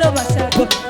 ভালোবাসা গো।